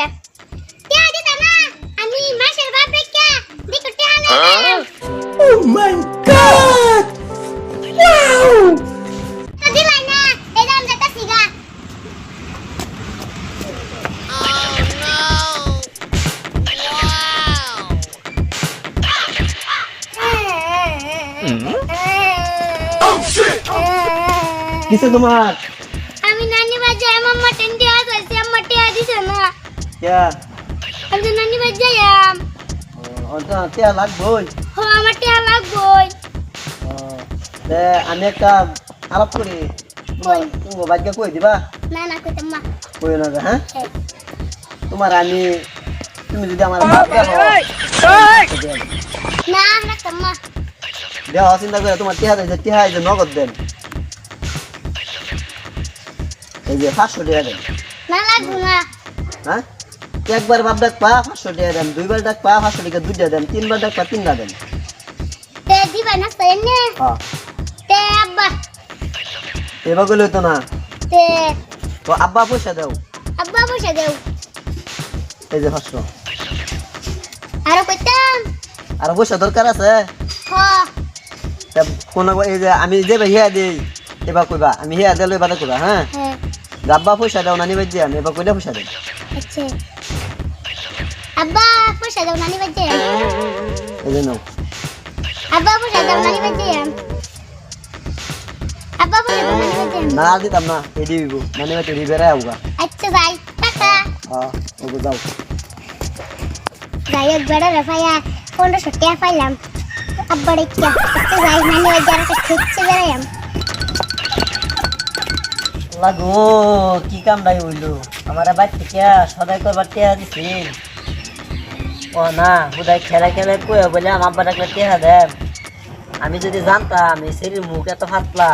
কে? টিয়া দিতা না আমি মাসের বাপ রেখে দেখো Oh এই দাম যেটা সিগা কিসে তোমার আমি নানি বাজে আমার মটন টিয়া আছে আমার টিয়া দিছে না। ক্যা আমি তো নানি বাড়ি যাইয়াম। অন্ত টিয়া আমি একটা আলাপ করি। তুমি দিবা? না না কইতাম মা হ্যাঁ? হ্যাঁ। তোমার আমি তুমি যদি আমার না না চিন্তা করে তোমার টিহা দিয়েছে টিহা এই নগদ দেন। এই যে পাঁচশো টাকা দেন। হ্যাঁ? একবার বাপ ডাক পা পাঁচশো টাকা দেন দুইবার ডাক পা পাঁচশো টাকা দুইটা দেন তিনবার ডাক পা তিনটা দেন। হ্যাঁ। এবার গেলে তো না। তো। আব্বা পয়সা দাও। আব্বা দেও। এই যে পাঁচশো আরও কইতাম। আর পয়সা দরকার আছে? কোন এই যে আমি যে হিয়া দিই এবার কইবা আমি হিয়া দিলে এবার কইবা হ্যাঁ? হ্যাঁ। আব্বা পয়সা দাও নানি বাজি আমি এবার কইলে পয়সা দেন। আচ্ছা। আব্বা পয়সা দাও নানি বাজে। এই নাও। আব্বা পয়সা দাও নানি বাজে। আব্বা পয়সা দাও নানি বাজে। না দিতাম না এই দিব নানি বাজি রিবেরা আউগা। আচ্ছা যাই। টাকা হ্যাঁ ওগো যাও। যাই একবার রাফায়া পনেরোশো টাকা পাইলাম। আব্বা রেখে আচ্ছা যাই নানি বাজে আর একটা খেচ্ছে বেড়াইম লাগো কি কাম দাই হইল? আমার বাইর থেকে সদাই করবার টেহা দিছি? ও না হুদাই খেলা খেলে কয়ে বলে আমার আব্বা ডাকলে টেহা দেন। আমি যদি জানতাম এই শরীর মুখ এত ফাটলা।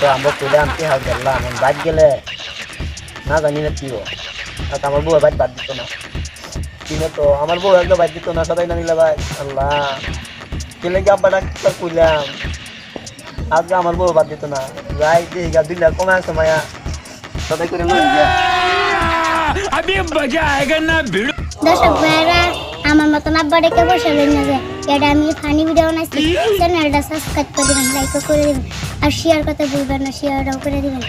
তো আমরা কইলাম টেহা গেলাম বাদ গেলে না জানি না কি ও আর তো আমার বউ বাদ বাদ দিত না। কিনে তো আমার বউ একদম বাদ দিত না সদাই না নিলে ভাই। আল্লাহ। কেলে কি আব্বা ডাক্তার কইলাম? আজকে আমার বউ বাদ দিত না। যাই গা দিলে কমে আছে মায়া। সদাই করে লই अभी मजा आएगा ना भिड़ो দর্শক ভাইরা আমার মতন আব্বা ডেকে বসে রইল না যে এটা আমি ফানি ভিডিও বানাইছি চ্যানেলটা সাবস্ক্রাইব করে দিবেন লাইক করে দিবেন আর শেয়ার করতে ভুলবেন না শেয়ারটাও করে দিবেন